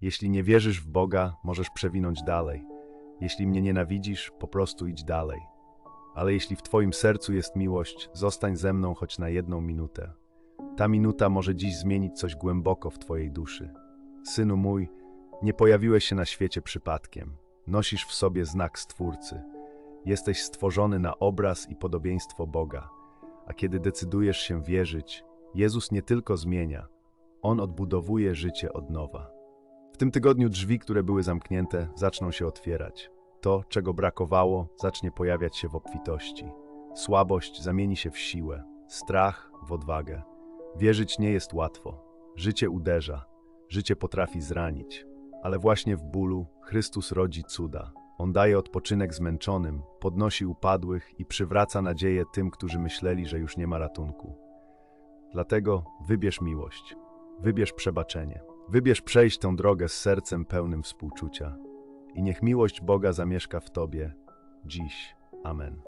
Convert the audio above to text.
Jeśli nie wierzysz w Boga, możesz przewinąć dalej. Jeśli mnie nienawidzisz, po prostu idź dalej. Ale jeśli w Twoim sercu jest miłość, zostań ze mną choć na jedną minutę. Ta minuta może dziś zmienić coś głęboko w Twojej duszy. Synu mój, nie pojawiłeś się na świecie przypadkiem. Nosisz w sobie znak Stwórcy. Jesteś stworzony na obraz i podobieństwo Boga. A kiedy decydujesz się wierzyć, Jezus nie tylko zmienia, On odbudowuje życie od nowa. W tym tygodniu drzwi, które były zamknięte, zaczną się otwierać. To, czego brakowało, zacznie pojawiać się w obfitości. Słabość zamieni się w siłę, strach w odwagę. Wierzyć nie jest łatwo. Życie uderza, życie potrafi zranić. Ale właśnie w bólu Chrystus rodzi cuda. On daje odpoczynek zmęczonym, podnosi upadłych i przywraca nadzieję tym, którzy myśleli, że już nie ma ratunku. Dlatego wybierz miłość, wybierz przebaczenie, wybierz przejść tę drogę z sercem pełnym współczucia. I niech miłość Boga zamieszka w Tobie dziś. Amen.